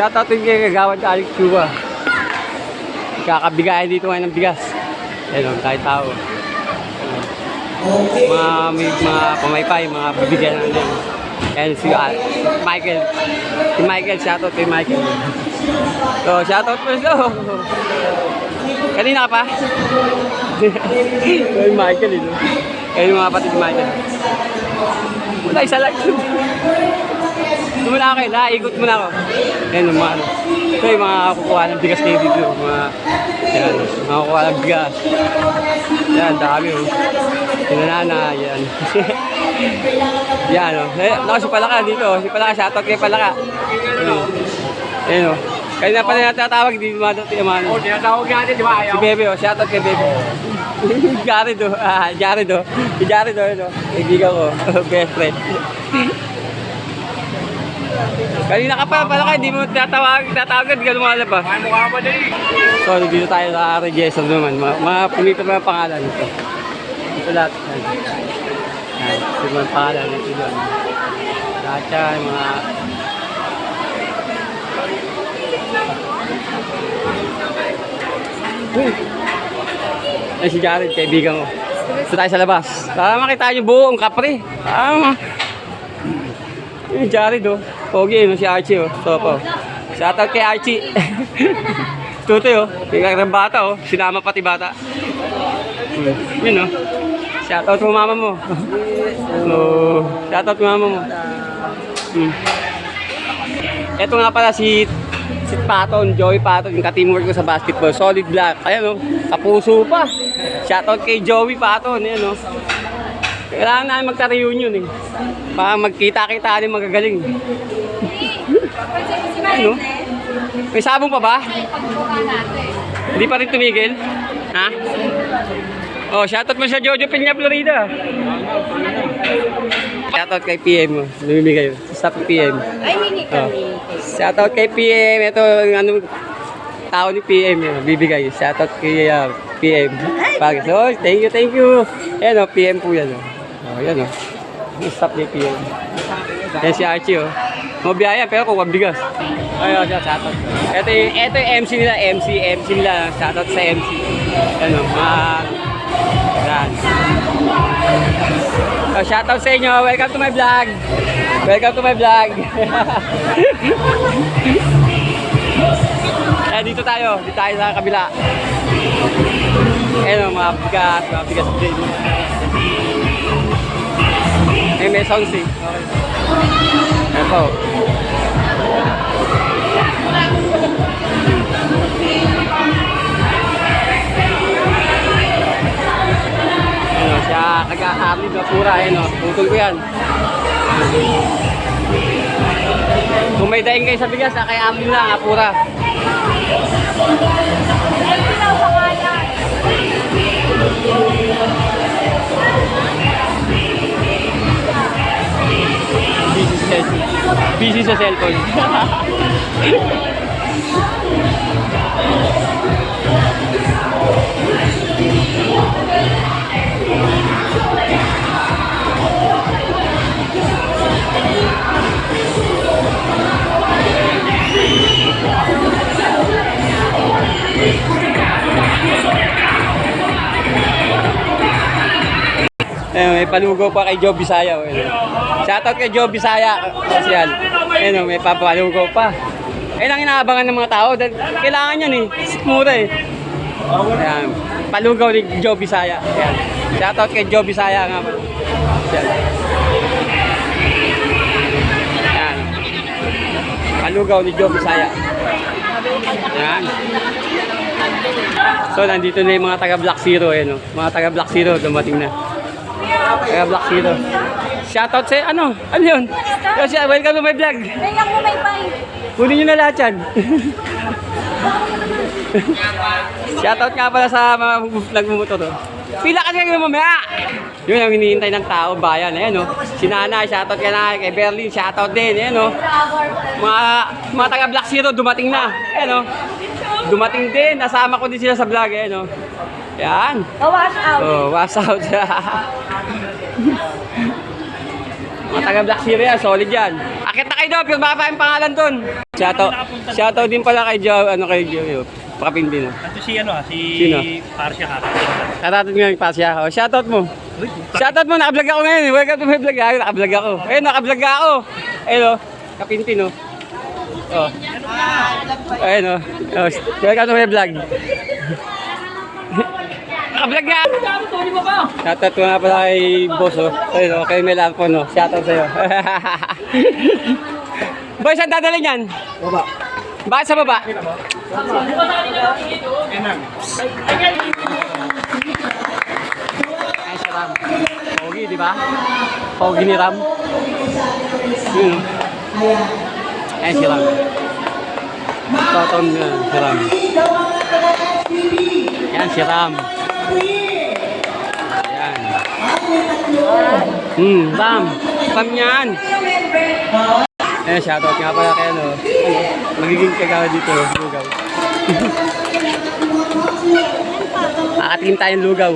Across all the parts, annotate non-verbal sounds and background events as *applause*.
Shoutout din kay Kagawad ka Alex Chua. Kakabigayan dito ngayon ng bigas. O, tayo tao. Mga, may, mga pamaypay, mga bibigyan na din. Ayan si ah, Michael. Si Michael, shoutout kay Michael. So, shoutout po so. *laughs* Kanina ka pa? Kay Michael, ito. Kaya yung mga kapatid Michael. Wala, isa lang. Ako eh, naikot muna ako. Ayan, yung mga ano. Ito yung mga kukuha ng bigas kayo dito. Mga, yan, mga kukuha ng bigas. Yan, dami oh. Tinanana, yan. *laughs* yan oh. Eh, naka si Palaka dito. Si Palaka, shoutout kay Palaka. Ayan oh. Ayan oh. Kaya na pala natatawag dito mga dati yung mga ano. Oh, tinatawag natin, di ba? Si Ayaw. Bebe oh, shoutout kay Bebe. *laughs* Jared oh, ah, Jared oh. Si Jared oh, oh. Kaibigan ko, best friend. Kanina ka pa pala ka, hindi mo tatawag, tatawag, hindi ka lumalabas. May mukha pa din. So, dito tayo sa register naman. Mga, mga pumito mga pangalan ito. Ito lahat. Yan. Ito mga pangalan. Ito doon. Lahat yan, mga... Uy! Ay, si Jared, kaibigan ko. Ito tayo sa labas. Para makita yung buong kapre. Tama. Yung Jared, oh. Pogi, no? Si Archie, oh. Sopo. Shoutout kay Archie. *laughs* Tutoy, oh. Biglang ng bata, oh. Sinama pati bata. Yun, oh. Shoutout mo mama mo. oh. Shoutout mo mama mo. Hmm. Ito nga pala si si Paton, Joey Paton, yung ka-teamwork ko sa basketball. Solid black. Ayan, oh. Kapuso pa. Shoutout kay Joey Paton. Ayan, oh. Kailangan namin magka-reunion eh. Para magkita-kita din magagaling. Ano? May sabong pa ba? Hindi pa rin tumigil? Ha? Oh, shoutout mo sa Jojo Peña Florida. Shoutout kay PM yun. Sa PM. Ay, hindi Oh. kami. Shoutout kay PM. Ito, ano, tao ni PM yun. Bibigay. Shoutout kay uh, PM. Pag, so, thank you, thank you. Ayan o, PM po yan o. Oh, yan o. Yung Stop ni PM. Yan si Archie o. Mabiyaya pero kung bigas. Ayun, siya, shoutout. Ito yung, ito yung MC nila, MC, MC nila. Shoutout sa MC. Yan o, mga... Yan. Oh, shoutout sa inyo. Welcome to my vlog. Welcome to my vlog. *laughs* eh, dito tayo. Dito tayo sa kabila. Ayan o, mga bigas. Mga bigas din. Eh, may sound eh. Okay. Ito. Ano, nag-aarlid na pura, ayun o. Putol ko yan. Kung may daing kayo sa bigas, ah, kay amin lang, apura. Busy sa cellphone. Busy sa cellphone. May palugo pa kay Joe Bisaya. Oh, eh. Shoutout kay Joe Bisaya. Yan. Eh, no, may papalugo pa. Eh, lang inaabangan ng mga tao. Kailangan yan eh. Mura eh. Ayan. Palugaw ni Joe Bisaya. Ayan. Shoutout kay Joe Bisaya nga pala. Ayan. Ayan. Palugaw ni Joe Bisaya. Ayan. So, nandito na yung mga taga Black Zero, eh, no? Mga taga Black Zero, dumating na. Taga Black Zero. Shoutout sa, ano? Ano yun? Kasi, welcome to my vlog. Kaya mo may pay. Kunin nyo na lahat yan. Shoutout nga pala sa mga nagmumotor. Oh. Pila kasi kayo mamaya. Yun ang hinihintay ng tao, bayan. Ayan, no? Si Nana, shoutout ka na. Kay Berlin, shoutout din. Ayan, no? Mga, mga taga Black Zero, dumating na. Ayan, no? Dumating din. Nasama ko din sila sa vlog. Ayan, no? Yan. Wash out. Oh, wash out. *laughs* Mga taga Black yan, solid yan. Akit na kayo pero baka pa yung pangalan doon. Shoutout, shoutout din pala kay Joe, ano kay Joe, Pakapindi no. Ito si ano ah, si Sino? Parsha ka. Shoutout nga yung pasya ako. Shoutout mo. Shoutout mo, nakablog ako ngayon. eh. Welcome to my vlog. Ayun, nakablog ako. Ayun, nakablog ako. Ayun o, kapinti no. Oh. Ayun o. Oh, welcome to my vlog. Nakablog nga. Shoutout ko nga pala kay boss o. Ayun o, kay Melampo no. Shoutout sa'yo. *laughs* Boy, saan dadalhin yan? Baba. Bakit sa baba? Ay, si Ram. Pogi, di ba? Pogi ni Ram. Yun. oh. Ay, si Ram. Totom na, si Ram. Yan, si Ram. Yan. Hmm, Ram. Ram yan. Eh, shoutout nga pala kay ano. magiging kagawa dito, lugaw. *laughs* Akatingin tayong lugaw.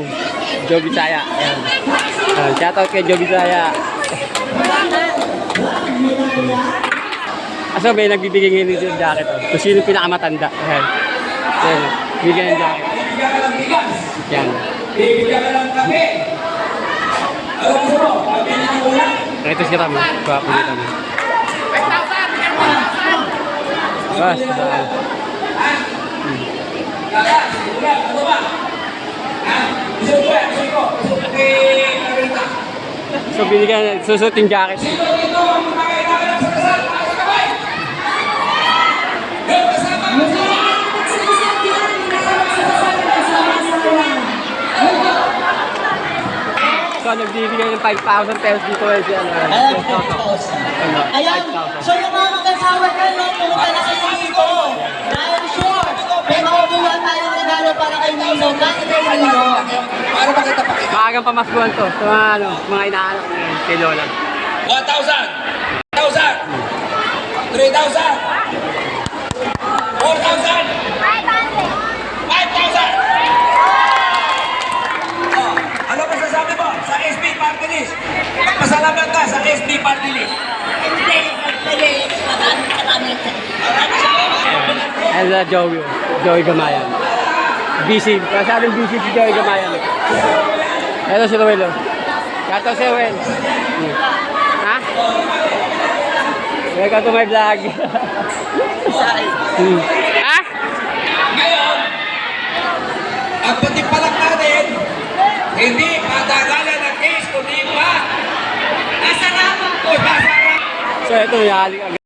Joe Bisaya. Ayan. Uh, shoutout kay Joe Bisaya. *laughs* Aso may nagbibigay ngayon ng jacket. Oh. Kung sino pinakamatanda. Ayan. Ayan. Bigyan ng jacket. Yan. Ito si Ram. oh. Gwapo ni Ram. Bas. ah. So binigyan, susot yung jacket. So nagbibigay ng 5,000 pesos dito eh si ano. Ayan, si Toto. Ano, Ayan, 5,000. so yung mga mag-asawa dyan, no, pumunta na kayo dito. Dahil sure, may makukuha tayong regalo para kay Nino. Bakit kay Nino? Maagang pamaskuhan to sa mga ano, mga inaanak ni kay Lola. 1,000! 1,000! 3,000! 4,000! 5,000! Oh, ano masasabi mo sa SB Party List? Magpasalamat ka sa SB Party. And uh, Joey, Joey Gamayan. Busy, masyadong busy si Joey Gamayan. Ito si Ruel. oh. Kato si Ruel. Ha? Welcome to my vlog. hmm. Ha? Ngayon, ang patimpalak natin, hindi patagalan ng case, kundi pa. So ito, yali agad.